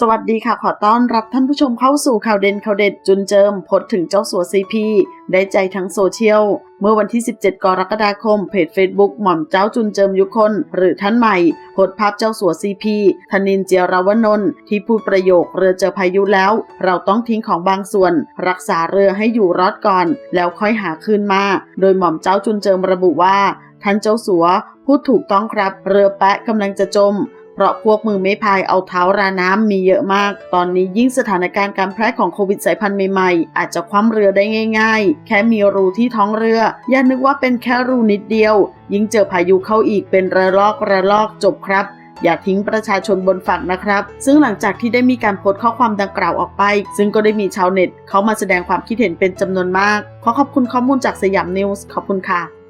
สวัสดีค่ะ ขอต้อนรับท่านผู้ชมเข้าสู่ข่าวเด่นข่าวเด็ดจุนเจิมพดถึงเจ้าสัวซีพีได้ใจทั้งโซเชียล เมื่อวันที่ 17 กรกฎาคม เพจ Facebook หม่อมเจ้าจุนเจิมยุคน หรือท่านใหม่โพสภาพเจ้าสัวซีพีธนินเจียรวนนท์ที่พูดประโยคเรือเจอพายุแล้ว เราต้องทิ้งของบางส่วน รักษาเรือให้อยู่รอดก่อน แล้วค่อยหาคืนมา โดยหม่อมเจ้าจุนเจิมระบุว่า ท่านเจ้าสัวพูดถูกต้องครับ เรือแปะกำลังจะจม เพราะพวกมือไม่พายเอาเท้าราน้ำมีเยอะมาก ตอนนี้ยิ่งสถานการณ์การแพร่ของโควิดสายพันธุ์ใหม่ๆ อาจจะคว่ำเรือได้ง่าย ๆ แค่มีรูที่ท้องเรือ อย่านึกว่าเป็นแค่รูนิดเดียว ยิ่งเจอพายุเข้าอีกเป็นระลอกระลอกจบครับอย่าทิ้งประชาชนบนฝั่งนะครับ ซึ่งหลังจากที่ได้มีการโพสต์ข้อความดังกล่าวออกไป ซึ่งก็ได้มีชาวเน็ต เข้ามาแสดงความคิดเห็นเป็นจำนวนมาก ขอขอบคุณข้อมูลจากสยามนิวส์ ขอบคุณค่ะ